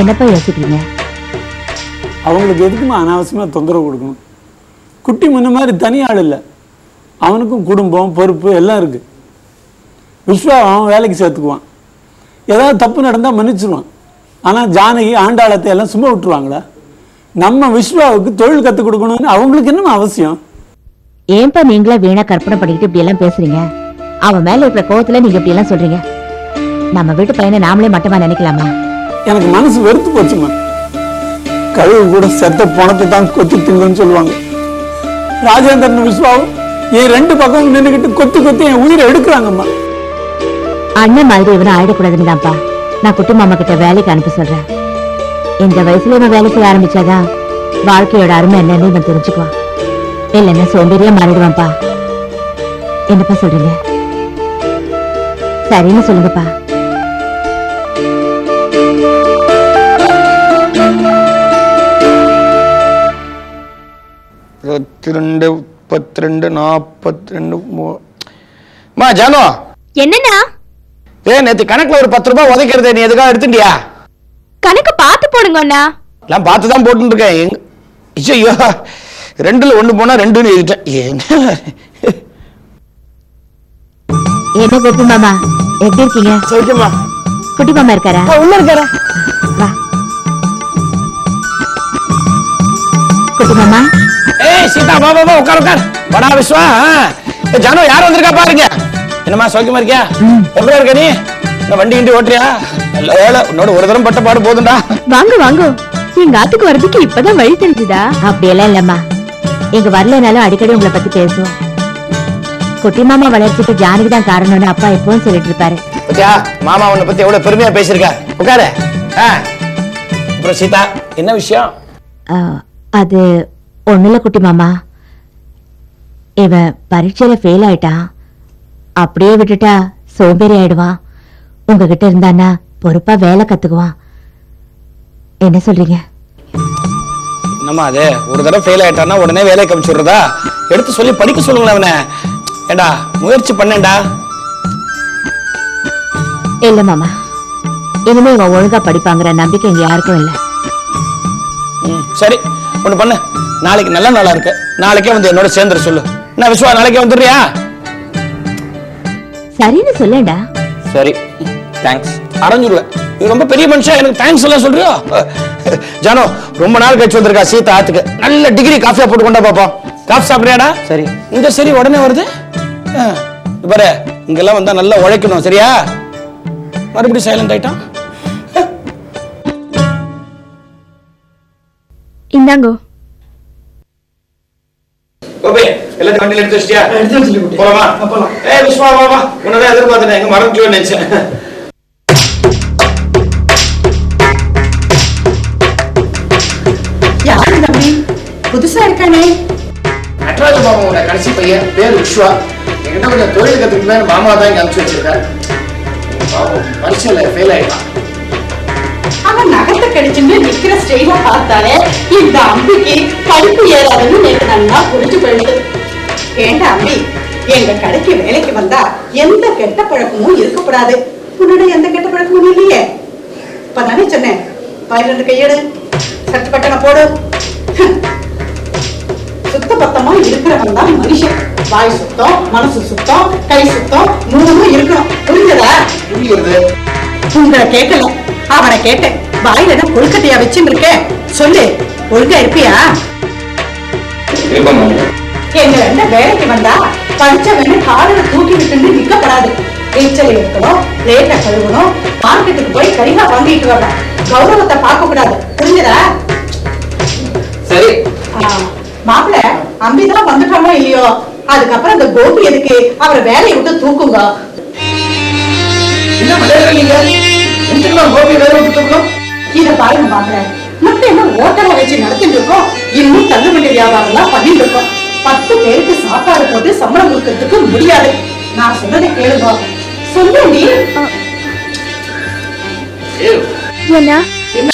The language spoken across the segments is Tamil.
என்னப்பா யோசிக்கிறீங்க? அவங்களுக்கு எதுக்குமா அனாவசியமாக தொந்தரவு கொடுக்கணும்? குட்டி முன்ன மாதிரி தனி ஆள் இல்லை. அவனுக்கும் குடும்பம் பொறுப்பு எல்லாம் இருக்கு. விஸ்வா அவன் வேலைக்கு சேர்த்துக்குவான். ஏதாவது தப்பு நடந்தால் மன்னிச்சிருவான். ஆனால் ஜானகி ஆண்டாளத்தை எல்லாம் சும்மா விட்டுருவாங்களா? நம்ம விஸ்வாவுக்கு தொழில் கற்றுக் கொடுக்கணும்னு அவங்களுக்கு என்னமா அவசியம்? ஏன்பா நீங்களா வீணா கற்பனை பண்ணிக்கிட்டு இப்படி எல்லாம் பேசுறீங்க? அவன் மேல இருக்கிற கோவத்துல நீங்க இப்படி எல்லாம் சொல்றீங்க? நம்ம வீட்டு பையனை நாமளே மட்டமா நினைக்கலாமா? எனக்கு மனசு வெறுத்து போச்சுமா கழுவு கூட செத்த பணத்தை தான் கொத்தி திங்குன்னு சொல்லுவாங்க. ராஜேந்திரன் விஸ்வாவும் என் ரெண்டு பக்கமும் நின்றுக்கிட்டு கொத்தி கொத்தி என் உயிரை எடுக்கிறாங்கம்மா. அண்ணன் மாதிரி இவனும் ஆயிடக்கூடாதுன்னு தான்ப்பா. நான் குட்டி மாமா கிட்ட வேலைக்கு அனுப்ப சொல்றேன். இந்த வயசுல இவன் வேலை செய்ய ஆரம்பிச்சாதான் வாழ்க்கையோட அருமை என்னன்னு இவன் தெரிஞ்சுக்குவான். இல்லைன்னா சோம்பேறியா மாறிடுவான்ப்பா. என்னப்பா சொல்றீங்க? சரின்னு சொல்லுங்கப்பா. இருபத்தி ரெண்டு முப்பத்தி ரெண்டு நாற்பத்தி ரெண்டு மா ஜானு. என்னண்ணா? ஏ நேத்து கணக்குல ஒரு பத்து ரூபாய் உதைக்கிறதே நீ எதுக்காக எடுத்துட்டியா? கணக்கு பார்த்து போடுங்க அண்ணா. எல்லாம் பார்த்து தான் போட்டுன்னு இருக்கேன் ஐயோ ரெண்டுல ஒண்ணு போனா ரெண்டுன்னு எழுதிட்டேன். என்ன என்ன கோபி மாமா? எப்படி இருக்கீங்க? சௌக்கியமா குட்டி மாமா இருக்காரா? உள்ள இருக்காரா? வா. குட்டி மாமா? ஏய் சீதா வா வா உட்கார் உட்கார். வடா விஸ்வா. ஜானு யார் வந்திருக்கா பாருங்க. என்னம்மா சௌக்கியமா இருக்கியா? எப்படி இருக்க நீ? இந்த வண்டி கிண்டி ஓட்டுறியா? நல்ல வேலை உன்னோட ஒரு தரம் பட்ட பாடு போதும்டா. வாங்க வாங்க. எங்க ஆத்துக்கு வர்றதுக்கு இப்பதான் வழி தெரிஞ்சுதா? அப்படியெல்லாம் இல்லம்மா. இங்க வரலனாலும் அடிக்கடி உங்களை பத்தி பேசுவோம். குட்டி மாமா வளர்ச்சிக்கு ஜானகி தான் காரணம்னு அப்பா எப்பவும் சொல்லிட்டு இருப்பாரு. மாமா உன்னை பத்தி எவ்வளவு பெருமையா பேசியிருக்க? உட்காரு. அப்புறம் சீதா என்ன விஷயம்? அது ஒண்ணுல குட்டி மாமா. இவன் பரீட்சையில ஃபெயில் ஆயிட்டான் அப்படியே விட்டுட்டா சோம்பேறி ஆயிடுவான் உங்ககிட்ட இருந்தானா பொறுப்பா வேலை கத்துக்குவான் என்ன சொல்றீங்க? என்னம்மா அது? ஒரு தடவை ஃபெயில் ஆயிட்டான்னா உடனே வேலையை கமிச்சுடுறதா எடுத்து சொல்லி படிக்க சொல்லுங்களேன் அவனை. ஏண்டா முயற்சி பண்ணேன்டா. இல்ல மாமா. இனிமே இவன் ஒழுங்கா படிப்பாங்கிற நம்பிக்கை இங்க யாருக்கும் இல்ல. ம், சரி. ஒண்ணு பண்ணு. நாளைக்கு நல்ல நாளா இருக்கு. நாளைக்கே வந்து என்னோட சேர்ந்துட சொல்லு. என்ன விஸ்வா நாளைக்கே வந்துடுறியா? சரின்னு சொல்லேன்டா சரி தேங்க்ஸ் அரைஞ்சிருவேன் இது ரொம்ப பெரிய மனுஷன் எனக்கு தேங்க்ஸ் எல்லாம் சொல்றியோ? ஜானோ ரொம்ப நாள் கழிச்சு வந்திருக்கா சீதா ஆத்துக்கு. நல்ல டிகிரி காஃபியா போட்டு கொண்டா பாப்போம் காஃபி சாப்பிடுறியாடா? சரி இந்த சரி உடனே வருது. பாரு இங்கெல்லாம் வந்தா நல்லா உழைக்கணும் சரியா? மறுபடியும் சைலண்ட் ஆயிட்டான். இந்தாங்கோ. கோபி எல்லாத்தையும் வண்டியில எடுத்து வச்சிட்டியா? எடுத்து வச்சிட்டு போலாமா? போலாம். ஏய் விஸ்வா வா வா உன்னதான் எதிர்பார்த்தேன். எங்க மறந்துட்டு நினைச்சேன் யாரு தம்பி புதுசா இருக்கானே. நடராஜ மாமாவோட கடைசி பையன். பேர் விஸ்வா என்கிட்ட கொஞ்சம் தொழில் கத்துக்கணும் மாமா தான் இங்க அனுப்பிச்சு வச்சிருக்காரு. பாவம் பரீட்சையில ஃபெயில் ஆயிட்டான். அவன் நகத்தை கடிச்சுட்டு நிக்கிற ஸ்டைல பார்த்தாலே இந்த அம்பிக்கு படிப்பு ஏறாதுன்னு நேற்று நல்லா புரிஞ்சு போயிடுது ஏண்டா அம்பி எங்க கடைக்கு வேலைக்கு வந்தா எந்த கெட்ட பழக்கமும் இருக்கக்கூடாது. உன்னோட எந்த கெட்ட பழக்கமும் இல்லையே. இப்ப தானே சொன்னேன் பதினெண்டு கையெடு சட்டு பட்டனை போடு. சுத்த பத்தமா இருக்கிறவன் தான் மனுஷன். வாய் சுத்தம் மனசு சுத்தம் கை சுத்தம் மூணும் இருக்கணும். புரிஞ்சதா? புரியுது. உங்களை கேட்கல. அவனை கேட்டேன். வாயில என்ன கொழுக்கட்டையா வச்சுன்னு இருக்கேன் சொல்லு ஒழுங்கா இருப்பியா? எங்க ரெண்ட வேலைக்கு வந்தா படிச்சவன்னு காலில் தூக்கி விட்டு நிக்கப்படாது. எச்சல் எடுக்கணும் லேட்டா கழுவணும் மார்க்கெட்டுக்கு போய் கரிகா வாங்கிட்டு வரணும் கௌரவத்தை பார்க்க கூடாது புரிஞ்சதா? சரி. மாப்பிள்ள அம்பிதான் வந்துட்டானோ இல்லையோ? அதுக்கப்புறம் இந்த கோபி எதுக்கு? அவரை வேலையை விட்டு தூக்குங்க. என்ன எதுக்குலாம் கோபி வேற விட்டு தூக்கணும் இத பாருங்க மாப்பிள்ள மட்டும் என்ன ஹோட்டலை வச்சு நடத்திட்டு இருக்கோம்? இன்னும் தள்ளுவண்டி வியாபாரம் எல்லாம் பண்ணிட்டு இருக்கோம். பத்து பேருக்கு சாப்பாடு போட்டு சம்பளம் கொடுக்கறதுக்கு முடியாது. நான் சொன்னதை கேளுங்க. சொல்லு நீ. ஏன்னா? என்ன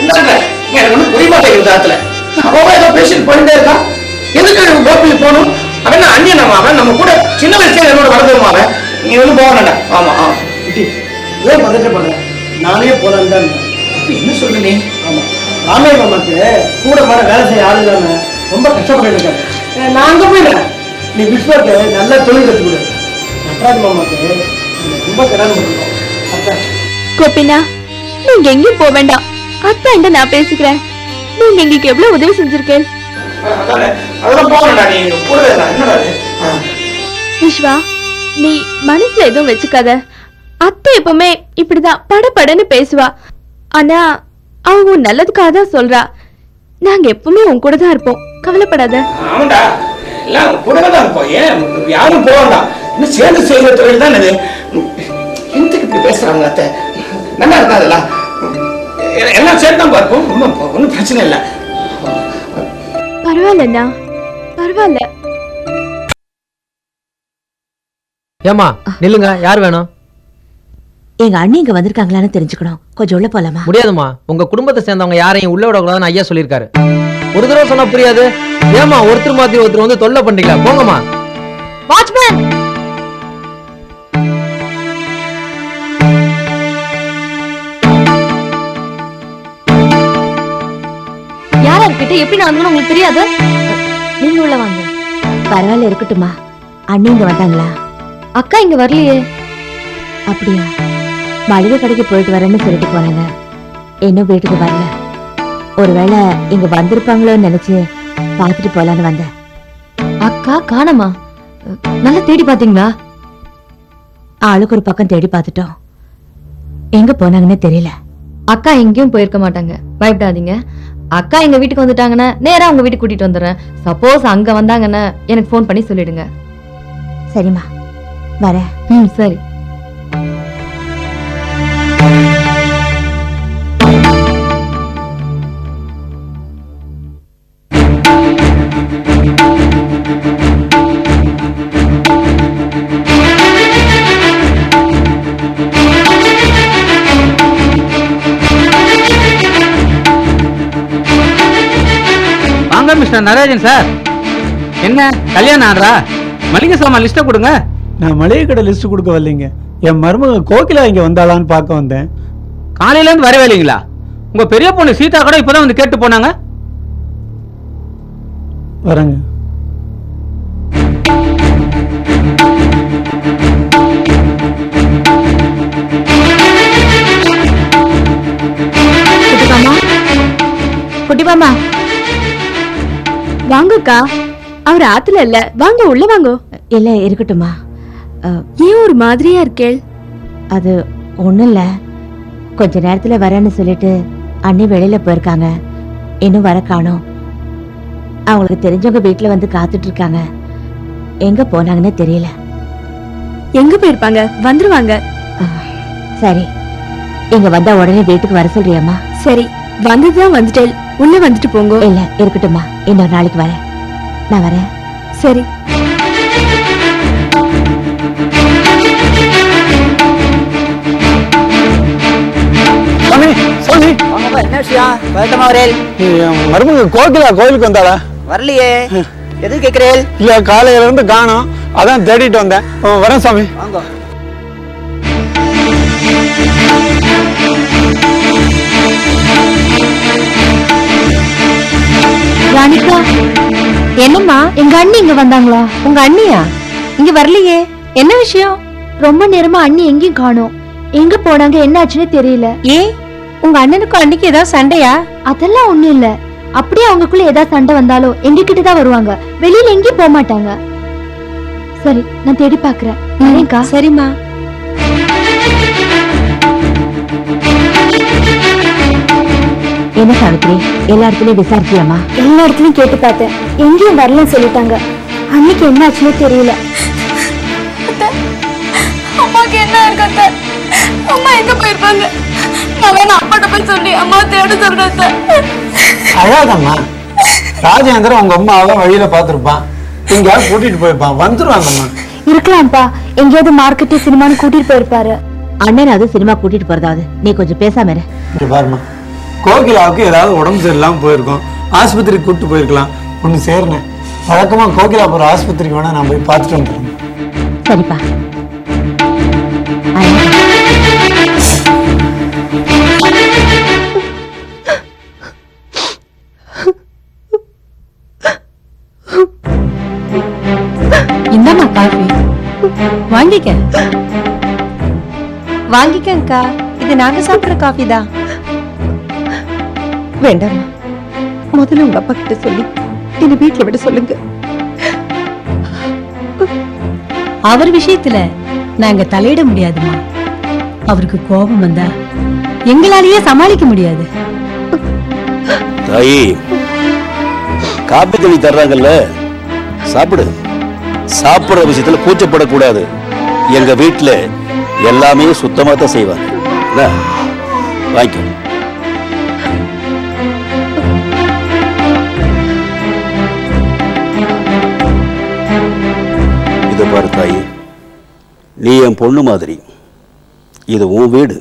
என்னங்க எனக்கு ஒன்றும் புரிய மாட்டேங்குது தாத்துல அவன் ஏதோ பேசிட்டு போயிட்டே இருக்கான் எதுக்கு கோபிக்கு போகணும்? அவன் என்ன நம்ம அவன்? நம்ம கூட சின்ன வயசுல என்னோட வளர்ந்துருமா அவன். நீ ஒன்றும் போக வேண்டாம். ஆமா ஆ குட்டி ஏன் பதட்டப்படுற நானே போலான்னு தான். என்ன சொல்லு நீ ஆமா. ராமைய மாமாக்கு கூட மாட வேலை செய்ய ஆள் இல்லாம ரொம்ப கஷ்டப்பட்டு இருக்காரு. நான் அங்க போயிடுறேன். நீ விஸ்வாக்கு நல்லா தொழில் கற்றுக் கொடு. நட்ராஜ் மாமாக்கு ரொம்ப கடன் அத்தை கோபினா நீங்க எங்கேயும் போக வேண்டாம். அத்தா என்கிட்ட நான் பேசிக்கிறேன். நீங்க எங்களுக்கு எவ்வளவு உதவி செஞ்சிருக்கேன். விஸ்வா நீ மனசுல எதுவும் வச்சுக்காத. அத்தை எப்பவுமே இப்படிதான் படபடன்னு பேசுவா. ஆனா அவங்க உன் நல்லதுக்காக தான் சொல்றா. நாங்க எப்பவுமே உன் கூட தான் இருப்போம். கவலைப்படாத. ஆமாண்டா. எல்லாம் கூடவே தான் இருப்போம். ஏன்? யாரும் போக வேண்டாம். இன்னும் சேர்ந்து செய்கிற தொழில் தான் இது. எதுக்கு இப்படி பேசுறாங்க அத்தை. நல்லா இருக்கா அதெல்லாம்? எ- எல்லாம் சேர்த்து தான் பார்ப்போம் ஒன்றும் ஒன்றும் பிரச்சனை இல்லை. பரவாயில்லண்ணா பரவாயில்ல. ஏமா நில்லுங்க. யார் வேணும்? எங்க அண்ணி இங்க வந்திருக்காங்களான்னு தெரிஞ்சுக்கணும். கொஞ்சம் உள்ள போலாமா? முடியாதுமா உங்க குடும்பத்தை சேர்ந்தவங்க யாரையும் உள்ள விடக்கூடாதுன்னு ஐயா சொல்லியிருக்காரு. ஒரு தடவை சொன்னா புரியாது. ஏமா ஒருத்தர் மாத்தி ஒருத்தர் வந்து தொல்லை பண்றீங்களா? போங்கம்மா. வாட்ச்மேன்! யாரா இருக்கிட்ட எப்படி நடந்தது உங்களுக்கு தெரியாது? நீங்க உள்ள வாங்க. பரவாயில்ல இருக்கட்டுமா அண்ணி இங்க வந்தாங்களா? அக்கா இங்க வரலையே. அப்படியா? மளிகை கடைக்கு போயிட்டு வரேன்னு சொல்லிட்டு போனாங்க. இன்னும் வீட்டுக்கு வரல. ஒருவேளை இங்க வந்திருப்பாங்களோன்னு நினைச்சு பார்த்துட்டு போலான்னு வந்தேன். அக்கா காணமா நல்லா தேடி பாத்தீங்களா ஆளுக்கு ஒரு பக்கம் தேடி பார்த்துட்டோம். எங்க போனாங்கன்னு தெரியல. அக்கா எங்கேயும் போயிருக்க மாட்டாங்க. பயப்படாதீங்க. அக்கா எங்க வீட்டுக்கு வந்துட்டாங்கன்னா நேரா உங்க வீட்டுக்கு கூட்டிட்டு வந்துடுறேன். சப்போஸ் அங்க வந்தாங்கன்னா எனக்கு ஃபோன் பண்ணி சொல்லிடுங்க. சரிம்மா. வரேன். ம் சரி. Mister Natarajan sir. என்ன கல்யாணம் ஆடுறா மளிகை சாமான் லிஸ்ட்டை கொடுங்க. நான் மளிகை கடை லிஸ்ட் கொடுக்க வரலைங்க. என் மருமக கோகிலா இங்க வந்தாளான்னு பார்க்க வந்தேன். காலையில இருந்து வரவே இல்லைங்களா? உங்க பெரிய பொண்ணு சீதா கூட இப்பதான் வந்து கேட்டு போனாங்க. வரேங்க. குட்டி மாமா குட்டி மாமா வாங்கக்கா. அவர் ஆத்துல இல்ல. வாங்க உள்ள வாங்க. இல்ல இருக்கட்டுமா ஏன் ஒரு மாதிரியா இருக்கேள்? அது ஒண்ணும் இல்ல. கொஞ்ச நேரத்துல வரேன்னு சொல்லிட்டு அண்ணி வெளியில போயிருக்காங்க. இன்னும் வர காணோம். அவங்களுக்கு தெரிஞ்சவங்க வீட்டுல வந்து காத்துட்டு இருக்காங்க எங்க போனாங்கன்னு தெரியல. எங்க போயிருப்பாங்க? வந்துருவாங்க. சரி. இங்க வந்தா உடனே வீட்டுக்கு வர சொல்றியாம்மா? சரி வந்ததுதான் வந்துட்டேன் உள்ள வந்துட்டு போங்க. இல்ல இருக்கட்டும்மா. இன்னொரு நாளைக்கு வரேன். நான் வரேன். சரி. கோயிலுக்கு வந்தாளா? வரலையே. எது கேக்குறேல் இல்ல காலையில இருந்து காணோம். அதான் தேடிட்டு வந்தேன். வரேன் சாமி வாங்க ராணிகா என்னம்மா? எங்க அண்ணி இங்க வந்தாங்களா? உங்க அண்ணியா? இங்க வரலையே. என்ன விஷயம்? ரொம்ப நேரமா அண்ணி எங்கேயும் காணோம். எங்க போனாங்க என்ன ஆச்சுன்னு தெரியல. ஏ உங்க அண்ணனுக்கும் அன்னைக்கு ஏதாவது சண்டையா? அதெல்லாம் ஒண்ணும் இல்ல. அப்படியே அவங்களுக்குள்ள ஏதாவது சண்டை வந்தாலும் எங்க கிட்ட தான் வருவாங்க. வெளியில எங்கேயும் போக மாட்டாங்க. சரி நான் தேடி பாக்குறேன் சரிம்மா. என்ன சாவித்ரி எல்லா இடத்துலயும் விசாரிச்சியாமா எல்லா இடத்துலயும் கேட்டு பார்த்தேன். எங்கேயும் வரலன்னு சொல்லிட்டாங்க. அன்னைக்கு என்ன ஆச்சுன்னே தெரியல அம்மாக்கு என்ன இருக்கத்த அம்மா எங்க போயிருப்பாங்க நான் வேணா அப்பாட்ட போய் சொல்லி அம்மா தேட சொல்றேன் அழாதம்மா. ராஜேந்திரன் உங்க அம்மாவை வழியில பார்த்திருப்பான். எங்கேயாவது கூட்டிட்டு போயிருப்பான். வந்துருவாங்கம்மா. இருக்கலாம்ப்பா. எங்கேயாவது மார்க்கெட்டு சினிமான்னு கூட்டிட்டு போயிருப்பாரு. அண்ணன் அது சினிமா கூட்டிட்டு போறதாவது. நீ கொஞ்சம் பேசாம இரு. பாருமா கோகிலாவுக்கு ஏதாவது உடம்பு சரியில்லாமல் போயிருக்கோம். ஆஸ்பத்திரிக்கு கூப்பிட்டு போயிருக்கலாம். ஒன்று சேர்னேன் வழக்கமாக கோகிலா போகிற ஆஸ்பத்திரிக்கு வேணால் நான் போய் பார்த்துட்டு வந்துடுறேன். சரிப்பா. இந்தாமா காஃபி. வாங்கிக்க. வாங்கிக்க இது நாங்க சாப்பிடுற காஃபி தான். வேண்டாம்மா முதல்ல உங்க அப்பா கிட்ட சொல்லி என்ன வீட்டுல விட சொல்லுங்க. அவர் விஷயத்துல நாங்க தலையிட முடியாதுமா. அவருக்கு கோபம் வந்தா எங்களாலேயே சமாளிக்க முடியாது. தாயி காப்பி தண்ணி தர்றாங்கல்ல? சாப்பிடு. சாப்பிடுற விஷயத்துல கூச்சப்படக்கூடாது. எங்க வீட்டுல எல்லாமே சுத்தமா தான் செய்வாங்க? வாங்கிக்கோ. பாரு தாயி நீ என் பொண்ணு மாதிரி. இது உன் வீடு.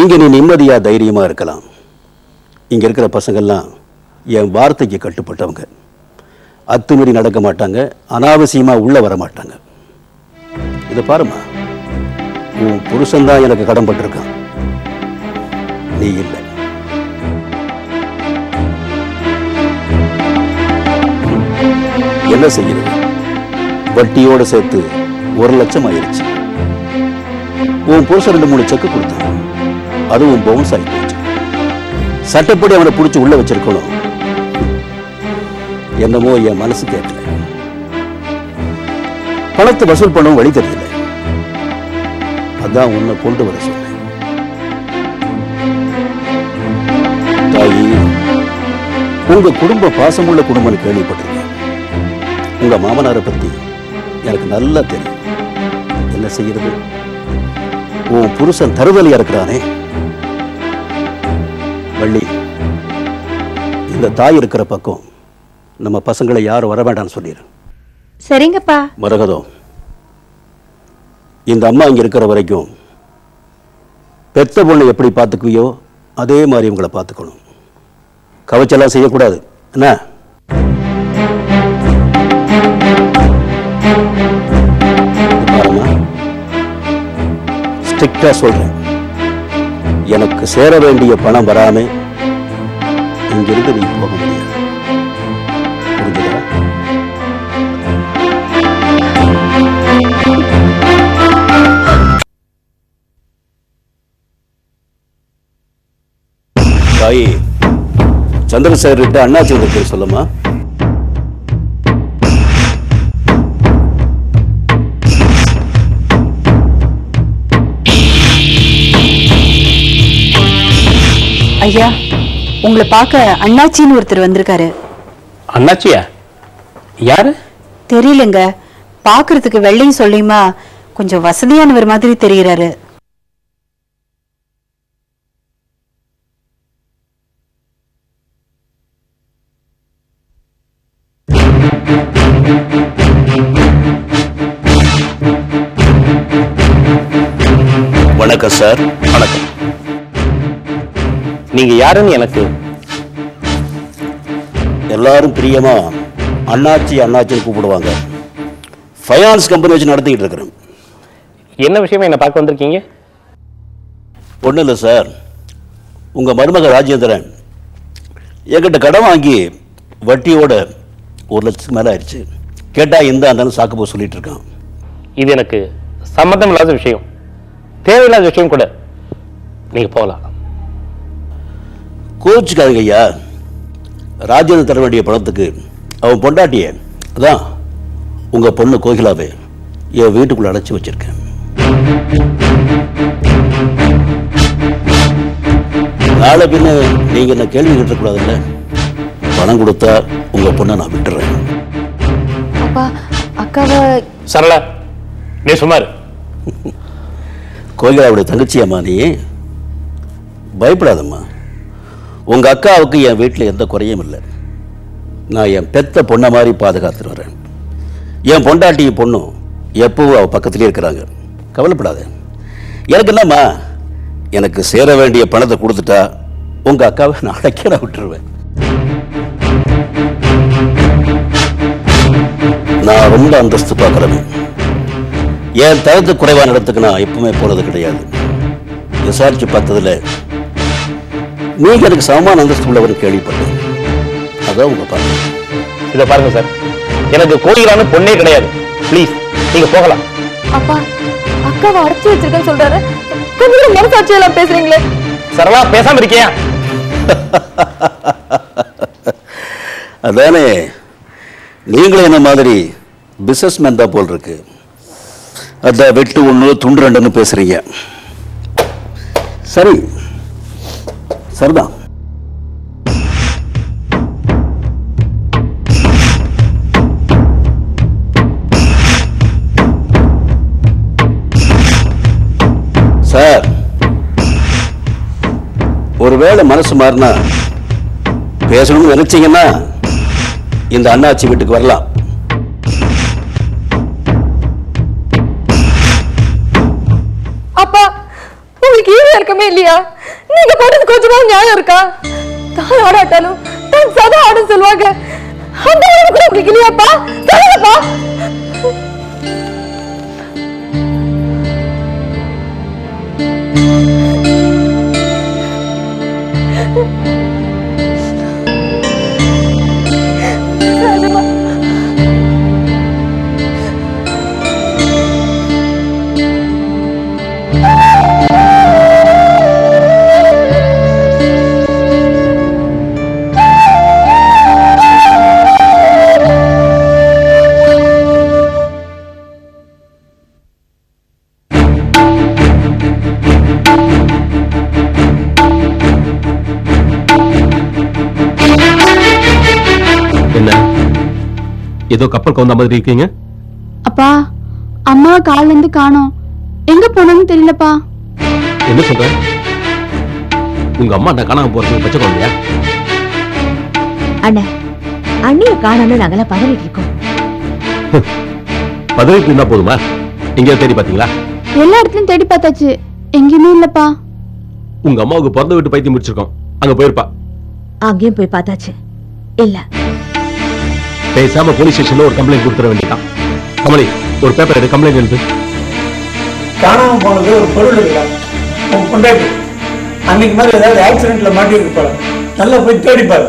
இங்க நீ நிம்மதியா தைரியமா இருக்கலாம். இங்க இருக்கிற பசங்கள்லாம் என் வார்த்தைக்கு கட்டுப்பட்டவங்க. அத்துமீறி நடக்க மாட்டாங்க அனாவசியமா உள்ள வர மாட்டாங்க. இதை பாருமா உன் புருஷன் தான் எனக்கு கடன்பட்டிருக்கான் நீ இல்லை. என்ன செய்யறது வட்டியோட சேர்த்து ஒரு லட்சம் ஆயிருச்சு. உன் புருஷன் ரெண்டு மூணு செக்கு கொடுத்தான். அதுவும் பவுன்ஸ் ஆகி போச்சு. சட்டப்படி அவனை பிடிச்சி உள்ள வச்சிருக்கணும். என்னமோ என் மனசு கேட்கல. பணத்தை வசூல் பண்ணவும் வழி தெரியல. அதான் உன்னை கொண்டு வர சொன்னேன். தாயி உங்க குடும்ப பாசமுள்ள குடும்பம் கேள்விப்பட்டிருக்கேன். உங்க மாமனாரை பத்தி எனக்கு நல்லா தெரியும். என்ன செய்யறது? உன் புருஷன் தருதலையா இருக்கிறானே. வள்ளி இந்த தாய் இருக்கிற பக்கம் நம்ம பசங்களை யாரும் வர வேண்டாம்னு சொல்லிடு சரிங்கப்பா. மரகதம் இந்த அம்மா இங்க இருக்கிற வரைக்கும் பெத்த பொண்ணை எப்படி பார்த்துக்குவியோ அதே மாதிரி உங்களை பார்த்துக்கணும். கவச்செல்லாம் செய்யக்கூடாது. என்ன? ஸ்ட்ரிக்டா சொல்றேன். எனக்கு சேர வேண்டிய பணம் வராம இங்கிருந்து நீ போக முடியாது. புரிஞ்சுதா? தாயி சந்திரசேகர் கிட்ட அண்ணாச்சி வந்து சொல்லுமா ஐயா உங்களை பார்க்க அண்ணாச்சின்னு ஒருத்தர் வந்திருக்காரு. அண்ணாச்சியா? யாரு? தெரியலங்க. பார்க்கிறதுக்கு வெள்ளையும் சொல்லியுமா கொஞ்சம் வசதியானவர் மாதிரி தெரிகிறாரு வணக்கம் சார். வணக்கம். நீங்க யாருன்னு எனக்கு எல்லாரும் பிரியமா அண்ணாச்சி அண்ணாச்சின்னு கூப்பிடுவாங்க. ஃபைனான்ஸ் கம்பெனி வச்சு நடத்திக்கிட்டு இருக்கிறேன். என்ன விஷயமா என்ன பார்க்க வந்திருக்கீங்க? ஒன்றும் இல்லை சார். உங்கள் மருமக ராஜேந்திரன் என்கிட்ட கடன் வாங்கி வட்டியோட ஒரு லட்சத்துக்கு மேலே ஆயிடுச்சு. கேட்டால் இந்த அந்த சாக்கு போக சொல்லிட்டு இருக்கான். இது எனக்கு சம்மந்தம் இல்லாத விஷயம். தேவையில்லாத விஷயம் கூட. நீங்க போகலாம். கோச்சுக்காதுங்க ஐயா ராஜேந்திரன் தர வேண்டிய பணத்துக்கு அவன் பொண்டாட்டிய அதான் உங்கள் பொண்ணு கோகிலாவை என் வீட்டுக்குள்ளே அடைச்சி வச்சிருக்கேன். நாளை பின்ன நீங்கள் என்ன கேள்வி கேட்டக்கூடாதுல்ல பணம் கொடுத்தா உங்கள் பொண்ணை நான் விட்டுறேன். அப்பா அக்காவை சரளா நீ சுமார் கோகிலாவுடைய தங்கச்சியம்மா நீ. பயப்படாதம்மா. உங்கள் அக்காவுக்கு என் வீட்டில் எந்த குறையும் இல்லை. நான் என் பெத்த பொண்ணை மாதிரி பாதுகாத்துட்டு வரேன். என் பொண்டாட்டி பொண்ணும் எப்பவும் அவள் பக்கத்துலேயே இருக்கிறாங்க. கவலைப்படாத. எனக்கு என்னம்மா? எனக்கு சேர வேண்டிய பணத்தை கொடுத்துட்டா உங்கள் அக்காவை நாளைக்கே நான் விட்டுருவேன். நான் ரொம்ப அந்தஸ்து பார்க்குறவன். என் தரத்து குறைவான இடத்துக்கு நான் எப்பவுமே போறது கிடையாது. விசாரிச்சு பார்த்ததுல நீங்க எனக்கு சமமான அந்தஸ்து உள்ளவன் கேள்விப்பட்டேன் அதான் உங்க பாருங்க இதை பாருங்க சார். எனக்கு கோயிலான பொண்ணே கிடையாது. ப்ளீஸ் நீங்க போகலாம். அப்பா அக்காவை அடைச்சு வச்சிருக்கேன்னு சொல்றாரு. கொஞ்சம் மனசாட்சி எல்லாம் பேசுறீங்களே? சரளா பேசாம இருக்கியா? அதானே நீங்களும் என்ன மாதிரி பிசினஸ் மேன் தான் போல் இருக்கு. அதான் வெட்டு ஒன்று துண்டு ரெண்டுன்னு பேசுறீங்க. சரி சரிதான் சார் ஒருவேளை மனசு மாறினா பேசணும்னு நினைச்சீங்கன்னா இந்த அண்ணாச்சி வீட்டுக்கு வரலாம். அப்பா உங்களுக்கு இருக்கமே இல்லையா? நீங்க போட்டது கொஞ்சமா நியாயம் இருக்கா? தான் ஆடாட்டாலும் தான் சதா ஆடும் சொல்லுவாங்க அந்த உணவு கூட உங்களுக்கு இல்லையாப்பா? சொல்லுங்கப்பா. you. ஏதோ கப்பல் கவுந்த மாதிரி இருக்கீங்க? அப்பா அம்மா கால்ல இருந்து காணோம். எங்க போனான்னு தெரியலப்பா. என்ன சொல்ற? உங்க அம்மா நான் காணாம போறது பச்சை குழந்தையா? அண்ணே அண்ணிய காணோம்னு நாங்கெல்லாம் பதறிட்டு இருக்கோம். பதவிக்கு இருந்தா போதுமா? எங்கேயா தேடி பாத்தீங்களா எல்லா இடத்துலயும் தேடி பார்த்தாச்சு. எங்கேயுமே இல்லப்பா. உங்க அம்மாவுக்கு பிறந்த வீட்டு பைத்தியம் முடிச்சிருக்கோம் அங்க போயிருப்பா. அங்கேயும் போய் பார்த்தாச்சு. இல்ல பேசாம போலீஸ் ஸ்டேஷன்ல ஒரு கம்ப்ளைண்ட் கொடுத்துட வேண்டியதான் கமலி ஒரு பேப்பர் எடு கம்ப்ளைண்ட் எழுது. காணாம போனது ஒரு பொருள் இல்லை. அன்னைக்கு மாதிரி ஏதாவது ஆக்சிடென்ட்ல மாட்டி இருப்பாரு நல்லா போய் தேடி பாரு